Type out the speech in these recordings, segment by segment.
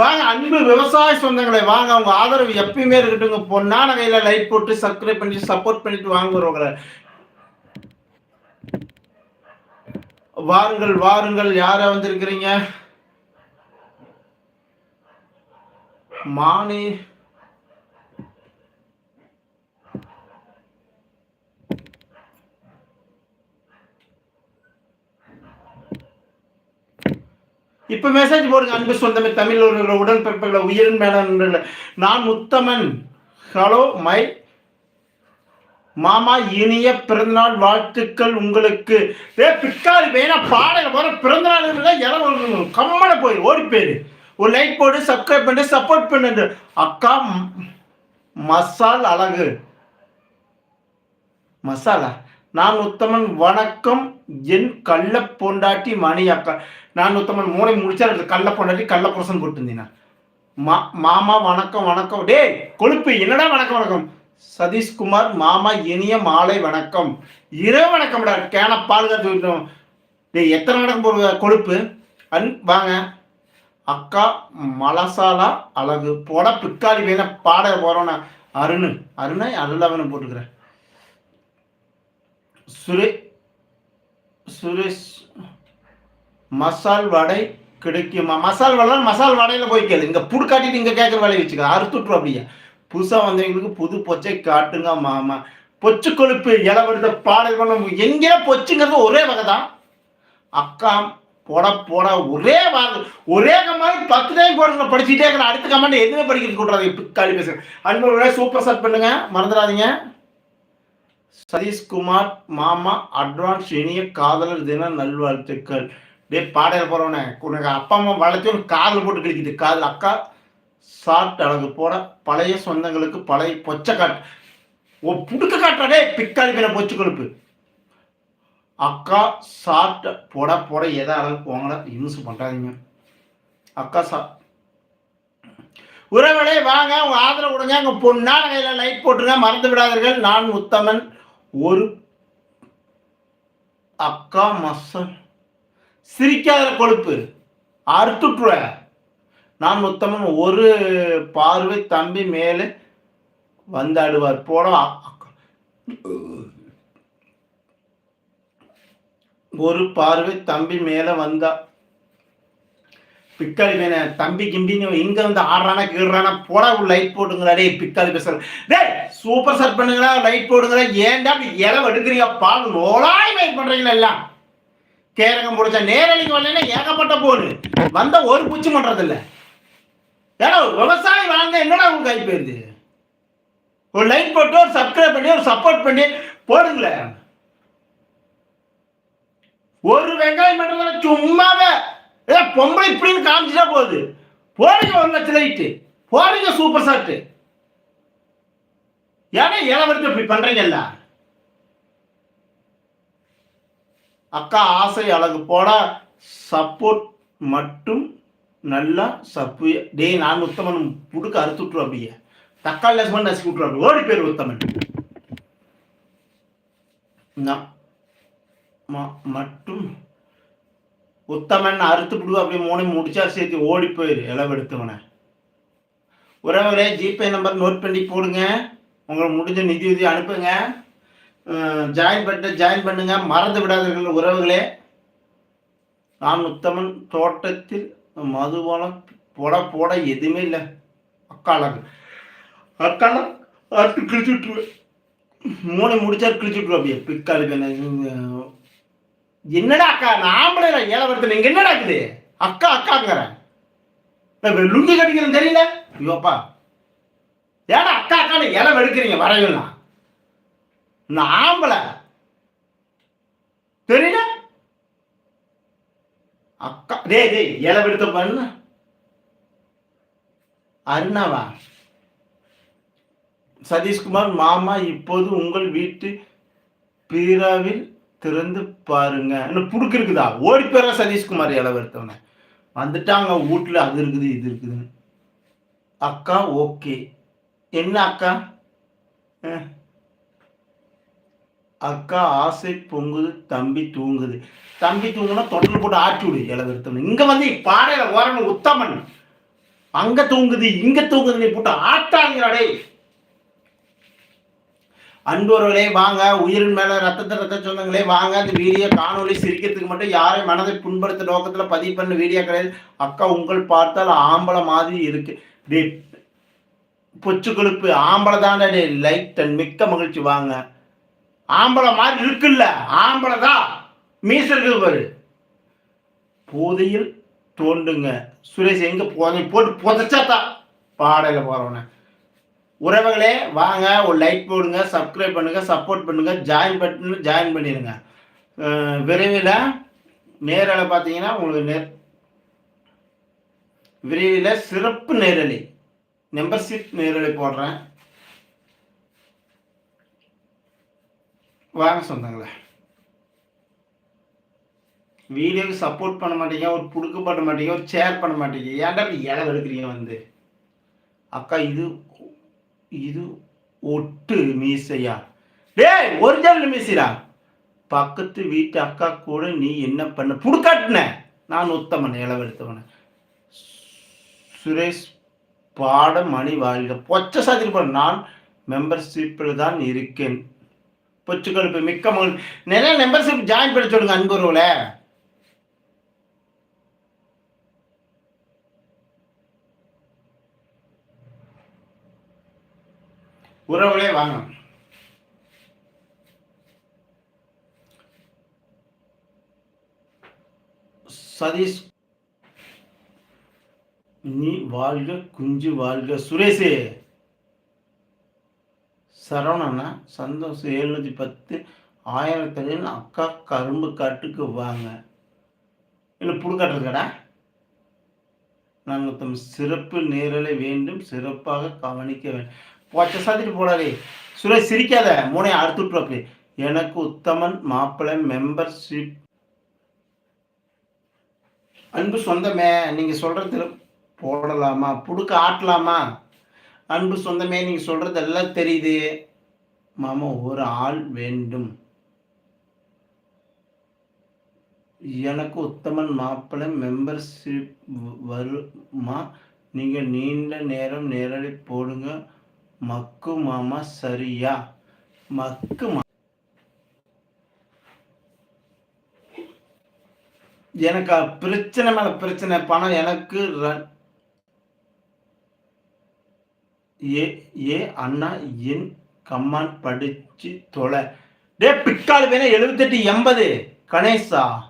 வாங்க அன்பு விவசாய சொந்தங்களே வாங்க அவங்க ஆதரவு எப்பயுமே இருக்கட்டுங்க பொண்ணான கையில லைட் போட்டு சப்ஸ்கிரைப் பண்ணி சப்போர்ட் பண்ணிட்டு வாங்குறவங்கள வாருங்கள் வாருங்கள். யார வந்திருக்கிறீங்க? மானி இப்ப மெசேஜ் போடுங்க அன்பு சொந்தமே தமிழ் உடல் உடன்பிறப்புகளை உயிரின் மேல நான் முத்தமன் ஹலோ மை மாமா இனிய பிறந்தநாள் வாழ்த்துக்கள் உங்களுக்கு. ஏ பிற்காலி வேணா பாடல போற பிறந்தநாள் இடம் கம்மன போய் ஓடி போயிரு ஒரு லைக் போட்டு சப்ஸ்கிரைப் பண்ணி சப்போர்ட் பண்ணு அக்கா மசால் அழகு. மசாலா? நான் உத்தமன் வணக்கம். என் கள்ள பொண்டாட்டி மணி அக்கா நான் உத்தமன் மூளை முடிச்சா கள்ள பொண்டாட்டி கள்ள புருஷன் போட்டுருந்தீங்க மா மாமா வணக்கம் வணக்கம். டேய் கொழுப்பு என்னடா வணக்கம் வணக்கம்? சதீஷ்குமார் மாமா இனிய மாலை வணக்கம். இரவு வணக்கம்டா கேன பால் டே டேய் எத்தனை வணக்கம் போடுங்க கொழுப்பு? அன் வாங்க. அக்கா மலசாலா அழகு போட பிக்காளி வேணா பாட போறோம்னா. அருண் அருணை அருளாவனை போட்டுக்கிறேன் சுரே சுரேஷ் மசால் வடை கிடைக்குமா? மசால் வடை மசால் வடையில போய் கேளு. இங்க புடு காட்டிட்டு இங்க கேட்குற வேலையை வச்சுக்க. அறுத்துட்ரு அப்படியே. புதுசா வந்தவங்களுக்கு புது பொச்சை காட்டுங்க மாமா. பொச்சு கொழுப்பு இளவெடுத்த பாடல் பண்ண எங்கேயா பொச்சுங்கிறது ஒரே வகை தான் அக்கா போட போட ஒரே வார்த்தை. ஒரே கமாதிரி பத்து டைம் போடுங்க படிச்சுட்டே இருக்கிற அடுத்த கமெண்ட் எதுவுமே படிக்கிறது கூடாது பிக்காளி பேசுறேன். அன்பு சூப்பர் சட் பண்ணுங்க. மறந்துடாதீங்க. சதீஷ்குமார் மாமா அட்வான்ஸ் இனிய காதலர் தின நல்வாழ்த்துக்கள். டே பாடையில் போகிறவனே உனக்கு அப்பா அம்மா வளர்த்து ஒரு காதில் போட்டு கிழிக்குது. காதில் அக்கா சாப்பிட்டு அளவு போட பழைய சொந்தங்களுக்கு பழைய பொச்சை காட்டு. ஓ புடுக்க காட்டுறடே பிக்காளி பின்ன பொச்சு கொழுப்பு. அக்கா சாட் போட போட எதா அளவு போங்களா யூஸ் பண்ணுறாதீங்க அக்கா சா உறவுகளே வாங்க உங்கள் ஆதரவு கொடுங்க உங்கள் பொண்ணான கையில் லைட் போட்டுருங்க மறந்து விடாதீர்கள். நான் உத்தமன் ஒரு அக்கா மசன். சிரிக்காத கொழுப்பு. அறுத்துட்டுற. நான் உத்தமன் ஒரு பார்வை தம்பி மேலே வந்தாடுவார். போட ஒரு பார்வை தம்பி மேலே வந்தா. பிக்காளி மேன தம்பி கிம்பின்னு இங்க வந்து ஆடுறானா கீடுறானா போடா ஒரு லைட் போட்டுங்களா டேய் பிக்காளி பேசுற. டேய் சூப்பர் செட் பண்ணுங்களா லைட் போடுங்களா ஏன்டா இலை எடுக்கிறீங்க பால் நோலாய் வெயிட் பண்றீங்களா எல்லாம்? கேரகம் முடிச்சா நேரடிக்கு வரலன்னா ஏகப்பட்ட போடு வந்த ஒரு பூச்சி பண்றது இல்ல ஏன்னா விவசாயி வாழ்ந்த என்னடா உங்க கை போயிருது? ஒரு லைக் போட்டு ஒரு சப்ஸ்கிரைப் பண்ணி ஒரு சப்போர்ட் பண்ணி போடுங்களேன். ஒரு வெங்காயம் மட்டும் சும்மாவே ஏ பொம்பளை இப்படின்னு காமிச்சுட்டா போகுது போடுங்க ஒரு லட்சம் லைட்டு. போடுங்க சூப்பர் சாட்டு ஏன்னா இளவரத்து இப்படி பண்றீங்கல்ல அக்கா ஆசை அழகு போட சப்போர்ட் மட்டும் நல்லா சப்பு. டேய் நான் உத்தமன். புடுக்க அறுத்து விட்டுரு அப்படியே. தக்காளி லட்சுமண் நசுக்கி விட்டுரு அப்படி ஓடி பேர் உத்தமன். மட்டும் உத்தமன் அறுத்து விடுவோம் அப்படி மூணு முடிச்சா சேர்த்து ஓடி போயிரு. இளவெடுத்தவனை உறவுகளே ஜிபே நம்பர் நோட் பண்ணி போடுங்க. உங்களுக்கு முடிஞ்ச நிதி உதவி அனுப்புங்க. ஜாயின் பண்ணிட்டு ஜாயின் பண்ணுங்க. மறந்து விடாதீர்கள் உறவுகளே. நான் உத்தமன். தோட்டத்தில் மதுபானம் போட போட எதுவுமே இல்லை. அக்காளங்க அக்கால அறுத்து கிழிச்சு விட்டுருவேன் மூணு முடிச்சா கிழிச்சு விட்டுருவேன் அப்படியே. பிக்காளி என்னடா அக்கா? நாமளே ஏழவரத்தில் நீங்கள் என்னடா இருக்குது? அக்கா அக்காங்கிறேன் லுங்கு லுங்கி கட்டிக்கிறேன் தெரியல? ஐயோப்பா. ஏடா அக்கா அக்கான்னு இலை எடுக்கிறீங்க வரையலாம் இந்த ஆம்பளை. தெரியல அக்கா டேய் டேய் இலை எடுத்த பண்ணு. அருணாவா. சதீஷ்குமார் மாமா இப்போது உங்கள் வீட்டு பீராவில் திறந்து பாருங்க. இன்னும் புடுக்கு இருக்குதா? ஓடி போயிடற சதீஷ்குமார் இளவருத்தவனை வந்துட்டாங்க வீட்டுல அது இருக்குது இது இருக்குதுன்னு. அக்கா ஓகே. என்ன அக்கா? அக்கா ஆசை பொங்குது தம்பி தூங்குது. தம்பி தூங்குனா தொட்டில் போட்டு ஆட்டி விடு இளவரத்தவன் இங்க வந்து பாடையில ஓரணும் உத்தமன். அங்க தூங்குது இங்க தூங்குது நீ போட்டு ஆட்டாங்கிறாடே அன்புறவர்களே வாங்க. உயிரின் மேல ரத்தத்தை ரத்த சொந்தங்களே வாங்க. அந்த வீடியோ காணொலி சிரிக்கிறதுக்கு மட்டும் யாரையும் மனதை புண்படுத்த நோக்கத்துல பதிவு பண்ண வீடியோ கிடையாது. அக்கா உங்கள் பார்த்தால் ஆம்பளை மாதிரி இருக்கு. டே பொச்சு கொழுப்பு ஆம்பளை தானே லைட் அண்ட் மிக்க மகிழ்ச்சி வாங்க. ஆம்பளை மாதிரி இருக்குல்ல ஆம்பளை தான் மீச இருக்குது பாரு. போதையில் தோண்டுங்க. சுரேஷ் எங்க போதை போட்டு புதைச்சாத்தான் பாடையில போறவன. உறவுகளே வாங்க ஒரு லைக் போடுங்க சப்ஸ்கிரைப் பண்ணுங்க சப்போர்ட் பண்ணுங்க ஜாயின் பண்ணு ஜாயின் பண்ணிடுங்க விரைவில் நேரில் பார்த்தீங்கன்னா உங்களுக்கு நேர் விரைவில் சிறப்பு நேரலை. மெம்பர்ஷிப் நேரலை போடுறேன். வாங்க சொந்தங்களே. வீடியோக்கு சப்போர்ட் பண்ண மாட்டீங்க ஒரு புடுக்க பண்ண மாட்டீங்க ஒரு ஷேர் பண்ண மாட்டீங்க. ஏன்டா இப்படி இலை எடுக்கிறீங்க வந்து? அக்கா இது இது ஒட்டு மீசையா? டேய் ஒரிஜினல் மீசைடா. பக்கத்து வீட்டு அக்கா கூட நீ என்ன பண்ண? புடுக்காட்டின. நான் உத்தமன் இளவெடுத்தவன சுரேஷ் பாட மணி வாழ்க பொச்ச சாதிக்கு நான் மெம்பர்ஷிப்பில் தான் இருக்கேன். பொச்சுக்கொழுப்பு மிக்க மகள் நிறைய மெம்பர்ஷிப் ஜாயின் பண்ணி சொல்லுங்க அன்புறவுல உறவுகளே வாங்க சதீஷ் நீ வாழ்க குஞ்சு வாழ்க சுரேஷே. சரவணனா சந்தோஷம் எழுநூத்தி பத்து ஆயிரத்தி அக்கா கரும்பு காட்டுக்கு வாங்க. இல்லை புடுக்காட்டுருக்கடா நாங்கள் தம் சிறப்பு நேரலை வேண்டும் சிறப்பாக கவனிக்க வேண்டும். போச்ச சாத்திட்டு போடாதே சுரேஷ் சிரிக்காத. மூணை அறுத்து அப்படி. எனக்கு உத்தமன் மாப்பிள்ளை மெம்பர்ஷிப் அன்பு சொந்தமே நீங்கள் சொல்றதுல போடலாமா? புடுக்க ஆட்டலாமா? அன்பு சொந்தமே நீங்க சொல்கிறதெல்லாம் தெரியுது. மாமா ஒரு ஆள் வேண்டும். எனக்கு உத்தமன் மாப்பிள்ளை மெம்பர்ஷிப் வருமா? நீங்க நீண்ட நேரம் நேரடி போடுங்க. மக்கு மாமா சரியா? மக்கு மா எனக்கு பிரச்சனை மேல பிரச்சனை. பணம் எனக்கு ஏ ஏ அண்ணா என் கம்மான் படிச்சு தொலை. டே பிக்கால் வேணா எழுபத்தெட்டு எண்பது. கணேசா.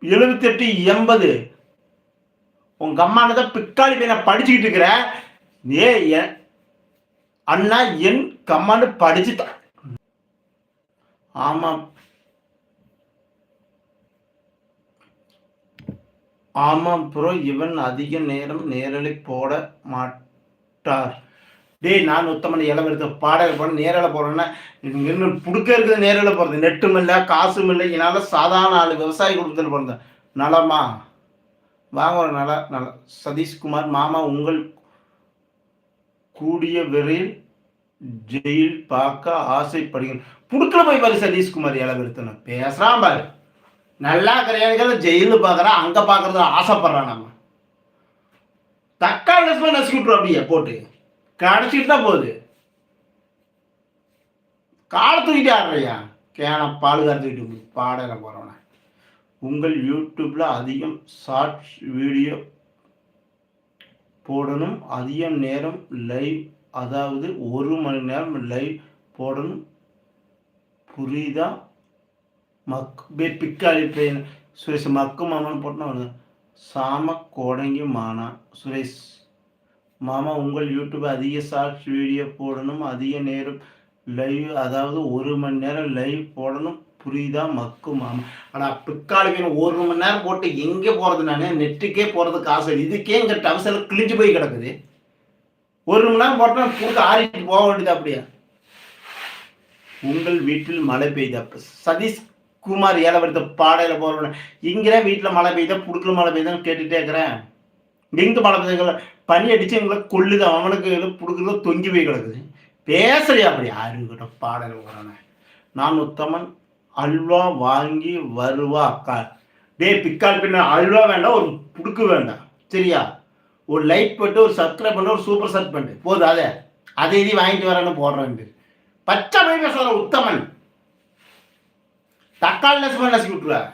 எழுபத்தெட்டு எண்பது. உங்க அம்மானதான் பிக்காளி பையனை படிச்சுக்கிட்டு இருக்கிற. ஏ எ- அண்ணா என் கம்மான்னு படிச்சு ஆமா ஆமாம் ப்ரோ இவன் அதிக நேரம் நேரலை போட மாட்டார். டேய் நான் உத்தமன் இளம் எடுத்த பாடல் போட நேரில் போகிறேன்னா இன்னும் பிடுக்க இருக்குது நேரில் போகிறது நெட்டும் இல்லை காசும் இல்லை என்னால் சாதாரண ஆள் விவசாய குடும்பத்தில் பிறந்தேன் நலமா? வாங்க ஒரு நல நல சதீஷ்குமார் மாமா உங்கள் கூடிய விரைவில் ஜெயில் பார்க்க ஆசைப்படுகிறேன். புடுக்கில் போய் பாரு சதீஷ்குமார் இளவெடுத்தன பேசுகிறான் பாரு. நல்லா கிடையாது ஜெயிலில் பார்க்குறான் அங்கே பார்க்குறது ஆசைப்படுறான் நம்ம. தக்காளி ரசமாக நசுக்கி விட்ருவோம் அப்படியே போட்டு. கடைச்சிட்டு தான் போகுது. காலை தூக்கிட்டு ஆடுறையா கேன பால் கறந்துக்கிட்டு பாடல போகிறவன உங்கள் யூடியூப்பில் அதிகம் ஷார்ட்ஸ் வீடியோ போடணும் அதிக நேரம் லைவ் அதாவது ஒரு மணி நேரம் லைவ் போடணும். புரியுதா? மக் பே பிக்காளி பேன் சுரேஷ் மக்கு மாமான்னு போட்டோம்னா வருது சாம கோடங்கி மானா சுரேஷ் மாமா உங்கள் யூடியூப் அதிக ஷார்ட்ஸ் வீடியோ போடணும் அதிக நேரம் லைவ் அதாவது ஒரு மணி நேரம் லைவ் போடணும் புரியுதா மக்கு மாமா ஆனால் பிக்காளி ஒரு மணி நேரம் போட்டு எங்கே போகிறது நான் நெட்டுக்கே போகிறதுக்கு ஆசை இல்லை. இதுக்கே இங்கே டவசல் கிழிஞ்சு போய் கிடக்குது ஒரு மணி நேரம் போட்டோம்னா புடுக்க ஆறிட்டு போக வேண்டியது அப்படியா உங்கள் வீட்டில் மழை பெய்தா சதீஷ் குமார் ஏழவரத்த பாடையில் போகிறவன இங்கே வீட்டில் மழை பெய்தா புடுக்கல மழை பெய்யுதான்னு கேட்டுகிட்டே இருக்கிறேன். எங்க மழை பெய்யுங்கள பனி அடிச்சு எங்களை கொள்ளுது அவனுக்கு புடுக்கல தொங்கி போய் கிடக்குது. பேசுறியா அப்படி? யாருக்கிட்ட கிட்ட பாடல நான் உத்தமன். அல்வா வாங்கி வருவா அக்கா. டேய் பிக்கால் பின்ன அல்வா வேண்டாம் ஒரு புடுக்கு வேண்டாம் சரியா? ஒரு லைக் போட்டு ஒரு சப்ஸ்கிரைப் பண்ண ஒரு சூப்பர் சட் பண்ணு. போதும் அதை. அதை இதையும் வாங்கிட்டு வரேன்னு போடுறேன் பச்சை போய் பேசுற உத்தமன். தக்காளி நசுமா நசுக்கி விட்டுருவ.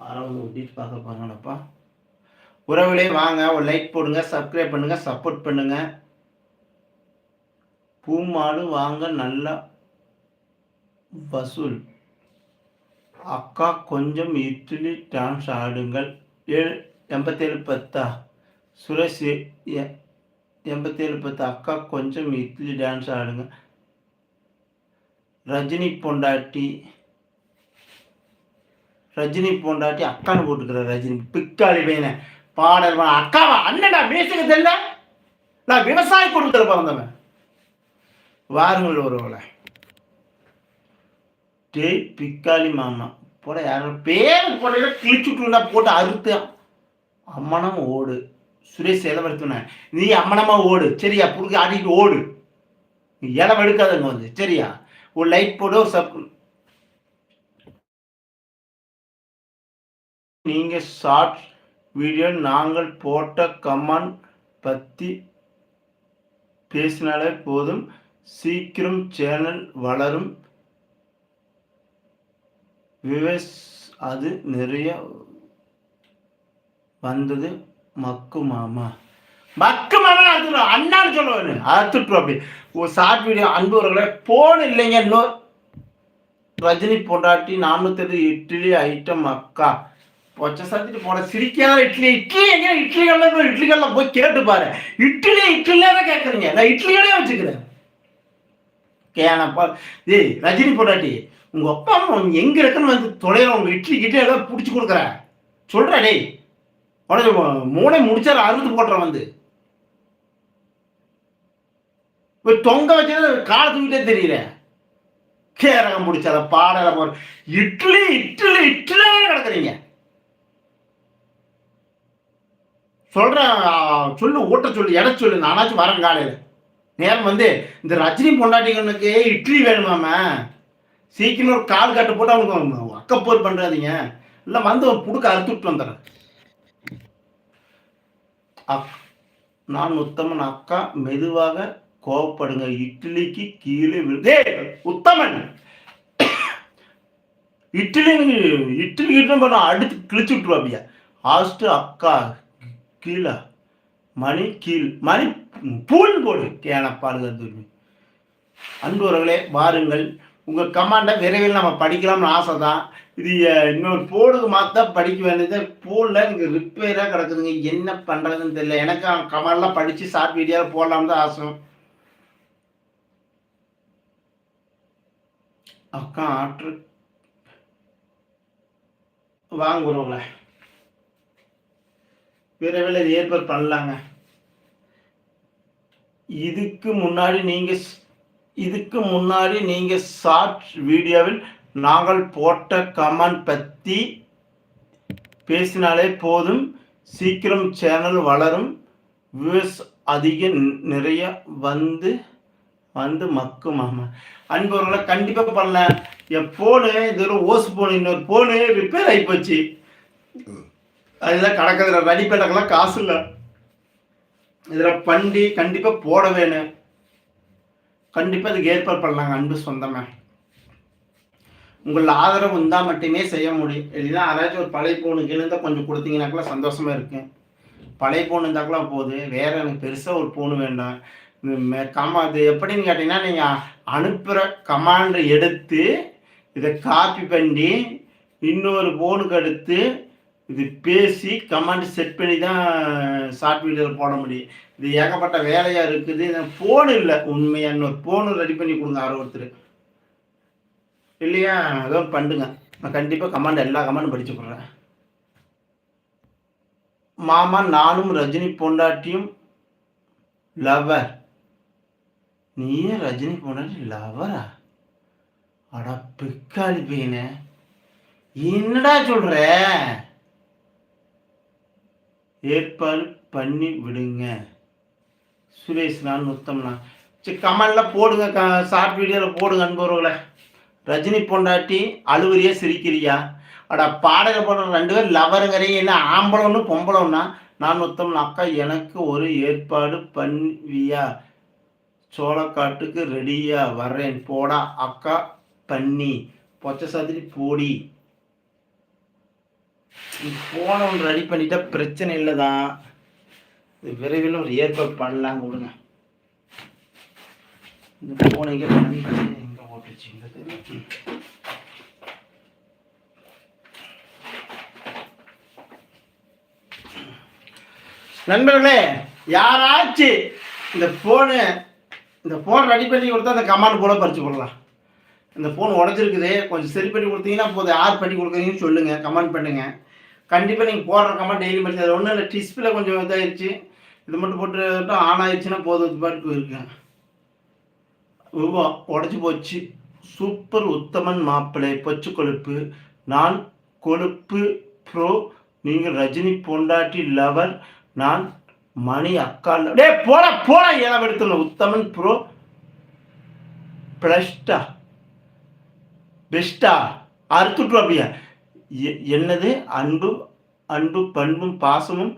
யாராவது ஒட்டிட்டு பார்க்க பாருங்கடப்பா உறவுகளே வாங்க ஒரு லைக் போடுங்க சப்ஸ்கிரைப் பண்ணுங்க சப்போர்ட் பண்ணுங்க. பூமாடு வாங்க நல்லா வசூல். அக்கா கொஞ்சம் இட்லி டான்ஸ் ஆடுங்கள். ஏழு எண்பத்தேழு பத்தா? சுரேஷ் எ- எண்பத்தேழு பத்து? அக்கா கொஞ்சம் இட்லி டான்ஸ் ஆடுங்க. ரஜினி பொண்டாட்டி ரஜினி பொண்டாட்டி அக்கான்னு போட்டுக்கிறார் ரஜினி. பிக்காளி பையனை. பாடல் அக்காவா? அண்ணடா மீசுக்கு தெரியல நான் விவசாய குடும்பத்தில் பிறந்தவன் வாருங்கள் ஒருவளை டேய் பிக்காளி மாமா. போட யாரும் பேர் போடையில கிழிச்சுட்டுண்டா போட்டு அறுத்து அம்மனம் ஓடு. சுரேஷ் இளவெடுத்துன நீ அம்மனமா ஓடு. சரியா? புடுக்க ஆடிட்டு ஓடு. நீ வந்து. சரியா? ஒரு லைட் போடு ஒரு நீங்க ஷார்ட் வீடியோ நாங்கள் போட்ட கமெண்ட் பத்தி பேசினாலே போதும். சீக்கிரம் சேனல் வளரும். விவேஸ் அது நிறைய வந்தது. மக்கு மாமா. மக்கு மாமா அறுத்துடும் அண்ணான்னு சொல்லுவேன் அறுத்துட்டு அப்படி. ஒரு ஷார்ட் வீடியோ அன்பவர்களே போன் இல்லைங்க இன்னும். ரஜினி பொண்டாட்டி நானூத்தி இட்லி ஐட்டம் அக்கா. பொச்சை சத்திட்டு போட சிரிக்காத இட்லி இட்லி எங்க இட்லிகள்ல போய் இட்லிகள்ல போய் கேட்டு பாரு. இட்லி இட்லியே தான் கேட்குறீங்க நான் இட்லியோடய வச்சுக்கிறேன். கேனப்பா ஏய் ரஜினி பொண்டாட்டி உங்க அப்பா அம்மா எங்க இருக்குன்னு வந்து தொலைல உங்க இட்லி கிட்ட ஏதாவது பிடிச்சி கொடுக்குற. சொல்ற டேய். உடனே மூளை முடிச்சாரு அறுத்து போட்டுற வந்து. இப்போ தொங்க வச்சது காலை தூக்கிட்டே தெரியல கேரகம் முடிச்சத பாடல போற இட்லி இட்லி இட்லியே கிடக்குறீங்க. சொல்றேன் சொல்லு ஊட்ட சொல்லு எடை சொல்லு நானாச்சும் வரேன் காலையில். நேரம் வந்து இந்த ரஜினி பொண்டாட்டிகளுக்கு இட்லி வேணுமாம சீக்கிரம் ஒரு கால் கட்டு போட்டு அவனுக்கு அக்கப்போர் பண்ணுறாதீங்க இல்லை வந்து ஒரு புடுக்க அறுத்துட்டு வந்துடுறேன். நான் உத்தமன் அக்கா மெதுவாக கோவப்படுங்க. இட்லிக்கு கீழே விழுதே உத்தமன்! இட்லி இட்லி கிட்ட பண்ண அடுத்து கிழிச்சு விட்டுருவாப்பியா? ஹாஸ்ட் அக்கா கீழே மணி கீழ் மணி பூல் போடு. கேன பாடுகிறது அன்புறவர்களே வாருங்கள். உங்கள் கமாண்டை விரைவில் நம்ம படிக்கலாம்னு ஆசை தான் இது இன்னொரு போர்டுக்கு மாத்தா படிக்க வேண்டியது போர்டில் இங்கே ரிப்பேராக கிடக்குதுங்க. என்ன பண்ணுறதுன்னு தெரியல. எனக்கு கமாண்டெலாம் படித்து ஷார்ட் வீடியோவில் போடலாம்னு தான் ஆசை. அக்கா ஆற்று வாங்குறவங்கள விரைவில் இது ஏற்பாடு பண்ணலாங்க. இதுக்கு முன்னாடி நீங்கள் இதுக்கு முன்னாடி நீங்க ஷார்ட் வீடியோவில் நாங்கள் போட்ட கமெண்ட் பற்றி பேசினாலே போதும். சீக்கிரம் சேனல் வளரும். வியூஸ் அதிக நிறைய வந்து வந்து மக்கு மாமா. அன்பவர்களை கண்டிப்பாக பண்ணல. என் ஃபோனு இது ஓசு ஃபோனு இன்னொரு ஃபோனு ரிப்பேர் ஆகி போச்சு. அதுதான் கிடக்குதுல ரெடி பண்ணக்கெல்லாம் காசு இல்லை. இதில் பண்டி கண்டிப்பாக போட வேணும் கண்டிப்பாக இதுக்கு ஏற்பாடு பண்ணலாங்க அன்பு சொந்தமே. உங்கள் ஆதரவு இருந்தால் மட்டுமே செய்ய முடியும். இல்லைன்னா யாராச்சும் ஒரு பழைய ஃபோனுக்கு இருந்தால் கொஞ்சம் கொடுத்தீங்கன்னாக்கெல்லாம் சந்தோஷமாக இருக்கும். பழைய ஃபோன் இருந்தாக்கெல்லாம் போகுது வேறு எனக்கு பெருசாக ஒரு ஃபோனு வேண்டாம். கமா இது எப்படின்னு கேட்டிங்கன்னா நீங்கள் அனுப்புகிற கமாண்ட் எடுத்து இதை காப்பி பண்ணி இன்னொரு ஃபோனுக்கு எடுத்து இது பேசி கமாண்ட் செட் பண்ணி தான் ஷார்ட் வீடியோவில் போட முடியும். இது ஏகப்பட்ட வேலையாக இருக்குது. ஃபோன் இல்லை உண்மையாக இன்னொரு ஃபோனு ரெடி பண்ணி கொடுங்க யாரோ ஒருத்தர். இல்லையா? ஏதோ பண்ணுங்க. நான் கண்டிப்பாக கமாண்ட் எல்லா கமாண்டும் படிச்சு போடுறேன் மாமா நானும் ரஜினி பொண்டாட்டியும் லவர் நீயே ரஜினி பொண்டாட்டி லவரா அட பிக்காளி பையனே. என்னடா சொல்ற? ஏற்பாடு பண்ணி விடுங்க. சுரேஷ் நான் சரி கமெண்ட்ல போடுங்க க ஷார்ட் வீடியோவில் போடுங்க அன்பவர்களை ரஜினி பொண்டாட்டி அழுவுறியா சிரிக்கிறியா? அட பாடகை போடுற ரெண்டு பேர் லவருங்கிறீங்க என்ன ஆம்பளம்னு பொம்பளம்னா நான் உத்தமன் அக்கா எனக்கு ஒரு ஏற்பாடு பண்ணுவியா? சோளக்காட்டுக்கு ரெடியாக வர்றேன். போடா அக்கா பண்ணி பொச்ச சதுரி போடி. போனவன் ரெடி பண்ணிட்டா பிரச்சனை இல்லை தான் விரைவில் ஒரு ஏற்பாடு பண்ணலாம் கொடுங்க இந்த போனை எங்கே எங்கே இந்த நண்பர்களே யாராச்சும் இந்த ஃபோனு இந்த ஃபோன் ரெடி பண்ணி கொடுத்தா அந்த கமாண்ட் போல பறிச்சு போடலாம். இந்த ஃபோன் உடஞ்சிருக்குது கொஞ்சம் சரி பண்ணி கொடுத்தீங்கன்னா போதும். யார் பண்ணி கொடுக்குறீங்கன்னு சொல்லுங்கள் கமெண்ட் பண்ணுங்கள் கண்டிப்பாக நீங்கள் போடுற கமெண்ட் டெய்லி பண்ணி அது ஒன்றும் இல்லை டிஸ்பிளே கொஞ்சம் இதாகிடுச்சு இது மட்டும் போட்டு ஆன் ஆயிடுச்சுன்னா போதும் இது பாட்டுக்கு இருக்கேன் உடஞ்சி போச்சு. சூப்பர் உத்தமன் மாப்பிள்ளை பொச்சு கொழுப்பு. நான் கொழுப்பு ப்ரோ நீங்கள் ரஜினி பொண்டாட்டி லவர் நான் மணி அக்கால் டே போட போட ஏழை உத்தமன் ப்ரோ ப்ளஸ்டா பெஸ்டா அறுத்துட்டு அப்படியா. என்னது? அன்பு அன்பு பண்பும் பாசமும்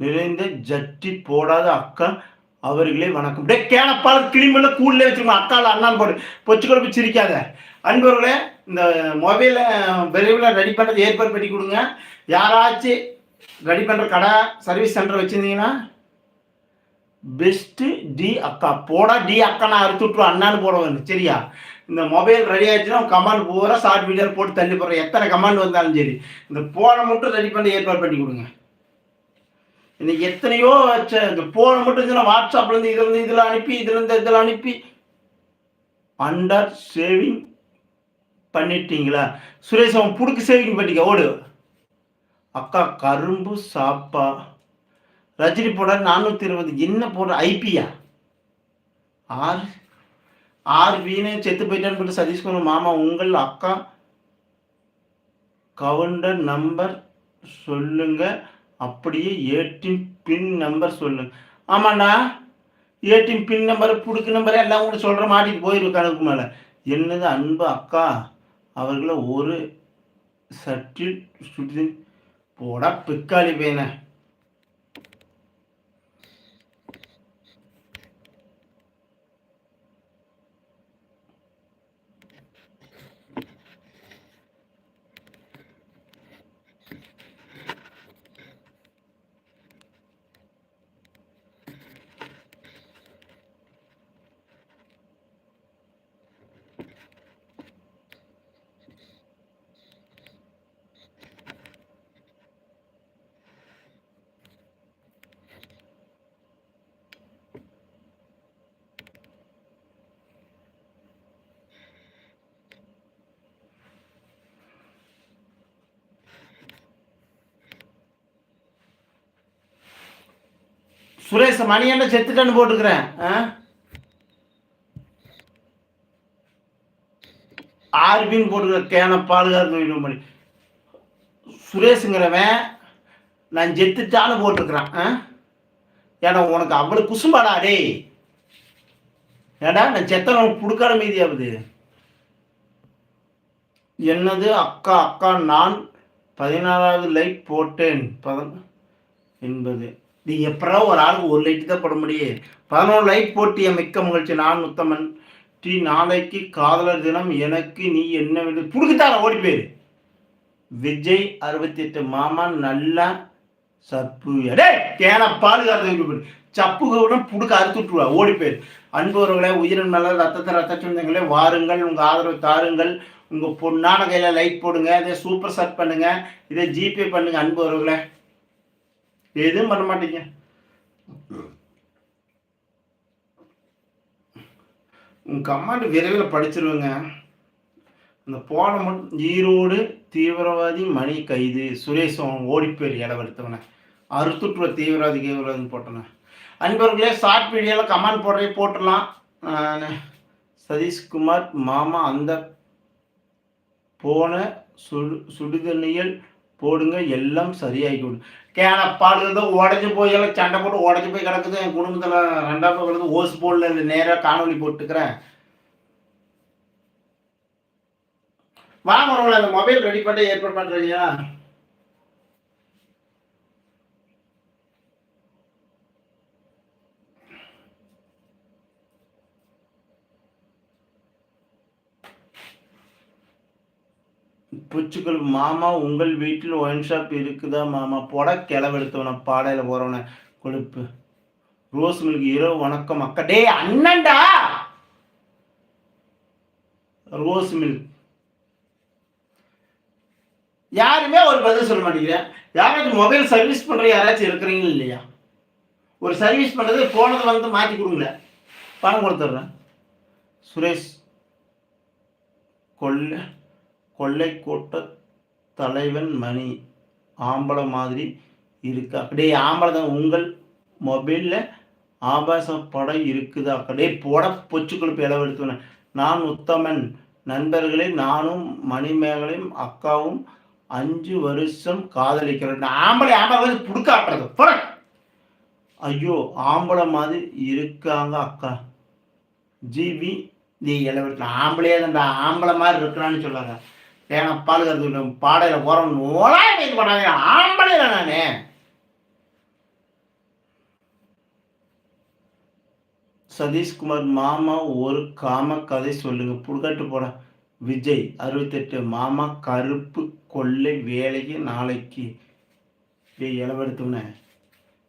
நிறைந்த ஜட்டி போடாத அக்கா அவர்களே வணக்கம். டே கேனப்பால் கிளிமல்ல கூடல வச்சுருக்கோம். அக்கால அண்ணான் போடு. பொச்சு குழப்பு சிரிக்காத. அன்பர்களே இந்த மொபைலை விரைவில் ரெடி பண்ணுறது ஏற்பாடு பண்ணி கொடுங்க. யாராச்சும் ரெடி பண்ணுற கடை சர்வீஸ் சென்டர் வச்சுருந்தீங்கன்னா பெஸ்ட்டு டி அக்கா. போடா டி அக்கா நான் அறுத்து விட்ருவோம் அண்ணான்னு போட சரியா? இந்த மொபைல் ரெடி ஆயிடுச்சுன்னா கமாண்ட் பூரா ஷார்ட் வீடியோ போட்டு தள்ளி போடுறேன். எத்தனை கமாண்ட் வந்தாலும் சரி. இந்த போனை மட்டும் ரெடி பண்ணி ஏற்பாடு பண்ணி கொடுங்க. இன்னைக்கு எத்தனையோ வச்ச இந்த போனை மட்டும் இருந்துச்சுன்னா வாட்ஸ்அப்லேருந்து இதுலேருந்து இதில் அனுப்பி இதுலேருந்து இதில் அனுப்பி. அண்டர் சேவிங் பண்ணிட்டீங்களா? சுரேஷ் அவன் புடுக்கு சேவிங் பண்ணிக்க. ஓடு. அக்கா கரும்பு சாப்பா. ரஜினி போட நானூற்றி இருபது. என்ன போடுற? ஐபியா. ஆர் ஆர் வீணே செத்து போயிட்டான்னு சொல்லிட்டு சதீஷ்குமார் மாமா உங்கள் அக்கா. கவுண்டர் நம்பர் சொல்லுங்க. அப்படியே ஏடிஎம் பின் நம்பர் சொல்லுங்க. ஆமாண்டா ஏடிஎம் பின் நம்பர் புடுக்கு நம்பர் எல்லாம் கூட சொல்கிற மாட்டிட்டு போயிருக்கு கணக்கு மேலே. என்னது அன்பு அக்கா? அவர்களை ஒரு சட்டில் சுற்றி போடா பிக்காளி பையனை சுரேஷ் மணியண்ட செத்துட்டேன்னு போட்டுக்கிறேன் ஆர்பின்னு போட்டுக்கிறேன் கேன பாதுகாத்து பண்ணி சுரேஷுங்கிறவன் நான் செத்துட்டான்னு போட்டுருக்குறான். ஏன்னா உனக்கு அவ்வளோ குசும்பாடா டே ஏடா நான் செத்தவன் புடுக்காட மீதியாகுது என்னது அக்கா அக்கா நான் பதினாறாவது லைக் போட்டேன். பதன் என்பது. நீ எப்படா ஒரு ஆளுக்கு ஒரு லைட்டு தான் போட முடியும்? பதினோரு லைட் போட்டிய மிக்க மகிழ்ச்சி. நான் முத்தமன் டி நாளைக்கு காதலர் தினம். எனக்கு நீ என்ன வேண்டியது புடுக்குத்தார ஓடி போயிரு. விஜய் அறுபத்தி எட்டு மாமா நல்லா சப்பு எடே தேனை பாதுகாத்து சப்பு கவுடன் புடுக்க அறுத்து விட்டுருவா. ஓடி போயிரு. அன்பவர்களே உயிரின் மேல ரத்தத்தை ரத்த சொந்தங்களே வாருங்கள். உங்கள் ஆதரவு தாருங்கள். உங்கள் பொண்ணான கையில் லைட் போடுங்க. இதை சூப்பர் சட் பண்ணுங்கள் இதை ஜிபே பண்ணுங்கள் அன்பவர்களே எதுவும் பண்ண மாட்டீங்க. உங்க கமாண்ட் விரைவில் படிச்சிருவேங்க. அந்த போன மட்டும் ஈரோடு தீவிரவாதி மணி கைது. சுரேஷ் ஓடிப்பேர் இளவெடுத்தவனை அறுத்துட்டுவ தீவிரவாதி தீவிரவாதின்னு போட்டன அன்பர்களே ஷார்ட் வீடியோவில் கமெண்ட் போடுறே போட்டுடலாம். சதீஷ்குமார் மாமா அந்த போன சுடு சுடுதண்ணியில் போடுங்க எல்லாம் சரியாகிக்கணும் கேன பால் தான் உடஞ்சி போய் எல்லாம் சண்டை போட்டு உடஞ்சி போய் கிடக்குது. என் குடும்பத்தில் ரெண்டாவது கிடக்குது ஓஸ் போடல நேராக காணொலி போட்டுக்கிறேன். வாங்க அந்த மொபைல் ரெடி பண்ணி ஏற்பாடு பண்ணுறீங்களா பூச்சிகள் மாமா உங்கள் வீட்டில் ஒயின் ஷாப் இருக்குதா மாமா? போட கிளவெடுத்தவன பாடையில் போறவன கொழுப்பு ரோஸ் மில்க் இரவு வணக்கம் அக்கா. டே அண்ணன்டா! Rose milk. யாருமே ஒரு பதில் சொல்ல மாட்டேங்கிறேன் யாராச்சும் மொபைல் சர்வீஸ் பண்ணுற யாராச்சும் இருக்கிறீங்க இல்லையா? ஒரு சர்வீஸ் பண்ணுறது போனதை வந்து மாற்றி கொடுங்கள பணம் கொடுத்துட்றேன். சுரேஷ் கொள்ளை. கொள்ளை கூட்ட தலைவன் மணி. ஆம்பளை மாதிரி இருக்கா? அப்படியே ஆம்பளை தான். உங்கள் மொபைலில் ஆபாச படம் இருக்குதா அப்படியே போட பொச்சு கொழுப்பு இளவெடுத்துவேன் நான் உத்தமன். நண்பர்களே நானும் மணிமேகலையும் அக்காவும் அஞ்சு வருஷம் காதலிக்கிறேன் ஆம்பளை ஆம்பளை புடுக்காட்டுறது போட. ஐயோ ஆம்பளை மாதிரி இருக்காங்க அக்கா. ஜிவி நீ இளவெட்டில் ஆம்பளையே தான் ஆம்பளை மாதிரி இருக்கிறான்னு சொல்லாங்க ஏன்னா பால் கருத்து பாடையில் போகிறோம் நூலாக இது பண்ணாங்க ஆம்பளை நானே. சதீஷ்குமார் மாமா ஒரு காம கதை சொல்லுங்க. புடுக்காட்டு போட. விஜய் அறுபத்தெட்டு மாமா கருப்பு கொள்ளை வேலைக்கு நாளைக்கு. இளவெடுத்துனே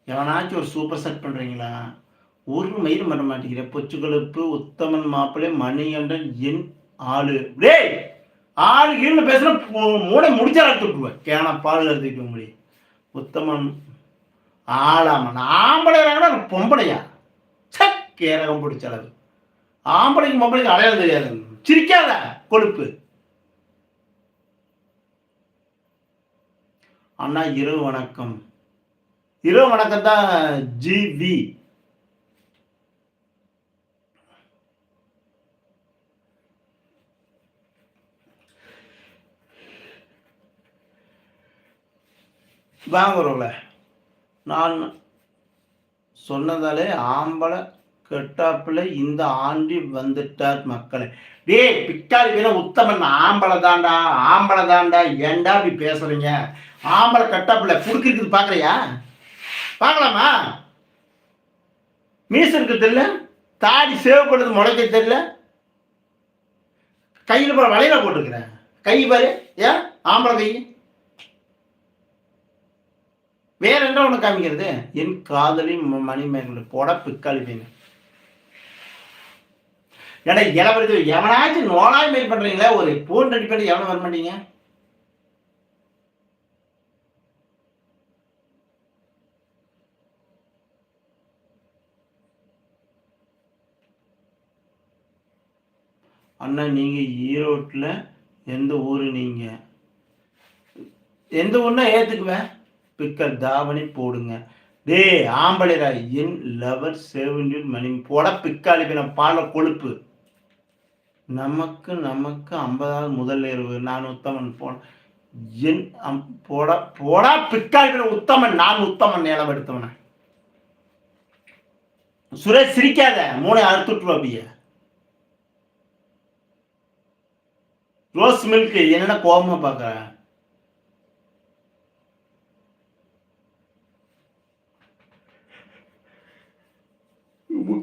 எவனாச்சும் ஒரு சூப்பர் செட் பண்ணுறீங்களா ஒரு மயிரும் பண்ண மாட்டேங்கிற. பொச்சுக்கொழுப்பு உத்தமன் மாப்பிள்ளை மணிகண்டன் என் ஆளு. டேய்! ஆள் கீழே பேசுனா மூட முடிச்சா எடுத்து விட்டுருவேன் கேனா பால் எடுத்துக்கிட்டு முடியும் உத்தமன் ஆளாம ஆம்பளை பொம்பளையா? சக் கேரகம் பிடிச்ச அளவு. ஆம்பளைக்கு பொம்பளைக்கு அடையாளம் தெரியாது. சிரிக்காத கொழுப்பு. அண்ணா இரவு வணக்கம். இரவு வணக்கம் தான் ஜிவி வாங்குறோம்ல நான் சொன்னதாலே ஆம்பளை கெட்டாப்புல இந்த ஆண்டி வந்துட்டார் மக்களை. டே பிட்டாளி வீண உத்தமன் ஆம்பளை தாண்டா ஆம்பளை தாண்டா. ஏண்டா இப்படி பேசுறீங்க? ஆம்பளை கெட்டாப்புல இருக்குது பார்க்குறியா பார்க்கலாமா மீஸ் இருக்கு தெரியல? தாடி சேவ் பண்ணது முளைக்க தெரியல? கையில் போற வளையல போட்டுருக்கிறேன். கை பாரு. ஏன்? ஆம்பளை கை. வேற என்ன ஒன்று காமிக்கிறது? என் காதலின் ம- மணிமேகலை போட பிக்காளி மீன் ஏடா இளவரசர் எவனாச்சும் நோலாய் மேல் பண்றீங்களா? ஒரு போன் ரெடி பண்ணி எவனும் வர மாட்டீங்க? அண்ணா நீங்க ஈரோட்டில் எந்த ஊர் நீங்க? எந்த ஊர்னா ஏத்துக்குவேன். பிக்கல் தாவணி போடுங்க. டேய் ஆம்பளைரா என் லவர் செவன்டின் மணி போட பிக்காளி பின்ன பால கொழுப்பு. நமக்கு நமக்கு ஐம்பதாவது முதல் இரவு. நான் உத்தமன் போன என் அம்- போட போடா பிக்காளி பின்ன உத்தமன். நான் உத்தமன் நிலம் எடுத்தவன. சுரேஷ் சிரிக்காத. மூளை அறுத்துட்டு அப்படிய. ரோஸ் மில்க் என்னென்ன கோபமா பார்க்குறேன்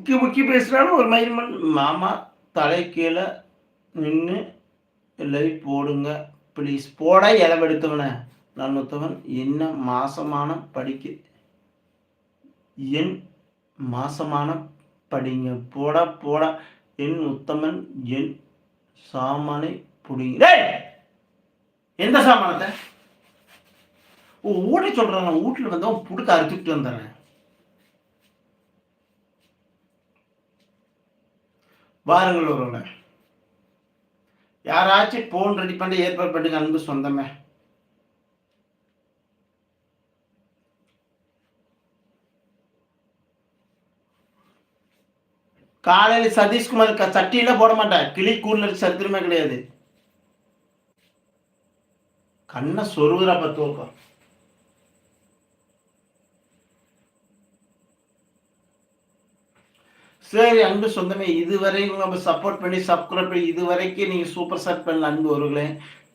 முக்கி முக்கி பேசுனாலும் ஒரு மயில் மண். மாமா தலை கீழே நின்று லைவ் போடுங்க ப்ளீஸ் போட இளவெடுத்தவன. நான் ஒருத்தவன் என்ன மாசமான படிக்க. என் மாசமான படிங்க. போட போட. என் உத்தமன் என் சாமானை புடிங்க. எந்த சாமானத்தை? ஓ ஊட்ட சொல்றான் நான் வீட்டில் வந்தவன் புடுக்க அறுத்துக்கிட்டு வந்துடுறேன் வாருங்கள் ஒருவன யாராச்சும் போன் ரெடி பண்ணி ஏற்பாடு பண்ணுங்க அன்பு சொந்தமே. காலையில் சதீஷ்குமார் க- சட்டியில போட மாட்டேன் கிளி கூடுதல் சரித்திரமே கிடையாது. கண்ணை சொருகுறப்ப தூக்கம். சரி அன்பு சொந்தமே இதுவரை நம்ம சப்போர்ட் பண்ணி சப்ஸ்கிரைப் பண்ணி இதுவரைக்கும் நீங்கள் சூப்பர் ஸ்டார் பண்ணல அன்பு ஒருங்களே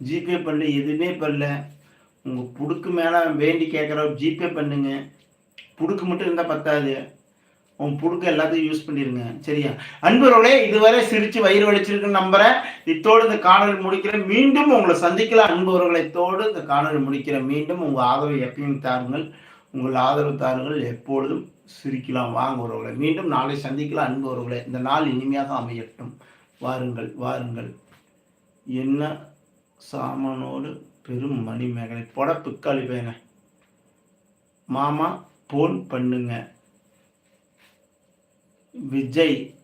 ஜிபே பண்ணல எதுவுமே பண்ணல. உங்கள் புடுக்கு மேலே வேண்டி கேட்குற ஜிபே பண்ணுங்க. புடுக்கு மட்டும் இருந்தால் பத்தாது. உன் புடுக்க எல்லாத்தையும் யூஸ் பண்ணிடுங்க சரியா? அன்பர்களே இதுவரை சிரிச்சு வயிறு வலிச்சிருக்குன்னு நம்புறேன். இத்தோடு இந்த காணொலி முடிக்கிறேன். மீண்டும் உங்களை சந்திக்கலாம். அன்பவர்களை இத்தோடு இந்த காணொலி முடிக்கிறேன். மீண்டும் உங்கள் ஆதரவு எப்பயும் தாருங்கள். உங்கள் ஆதரவு தாருங்கள். எப்பொழுதும் சிரிக்கலாம் வாங்க உறவுகளை மீண்டும் நாளை சந்திக்கலாம் அன்பு உறவுகளை இந்த நாள் இனிமையாக அமையட்டும். வாருங்கள் வாருங்கள். என்ன சாமனோடு பெரும் மணிமேகலை. பொடப்பு கழிவேங்க மாமா போன் பண்ணுங்க. விஜய்.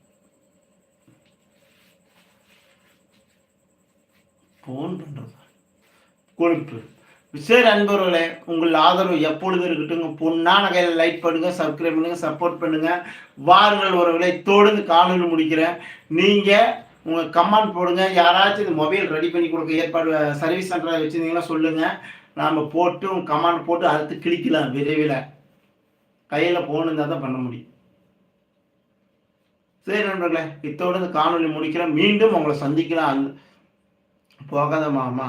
போன் பண்றது? கொழுப்பு. விசேர் அன்பர்களே உங்கள் ஆதரவு எப்பொழுது இருக்கட்டும் பொண்ணான கையில் லைக் பண்ணுங்க சப்ஸ்கிரைப் பண்ணுங்க சப்போர்ட் பண்ணுங்க. வாருங்கள் உறவுகளை தொடர்ந்து காணொலி முடிக்கிறேன். நீங்க உங்க கமெண்ட் போடுங்க. யாராச்சும் இந்த மொபைல் ரெடி பண்ணி கொடுக்க ஏற்பாடு சர்வீஸ் சென்டராக வச்சிருந்தீங்கன்னா சொல்லுங்க. நாம போட்டு உங்க கமெண்ட் போட்டு அடுத்து கிளிக்கலாம் விரைவில். கையில் போன் இருந்தால் தான் பண்ண முடியும். சரி நண்பர்களே இத்தோடு காணொலி முடிக்கிறேன். மீண்டும் உங்களை சந்திக்கலாம். போகாத மாமா.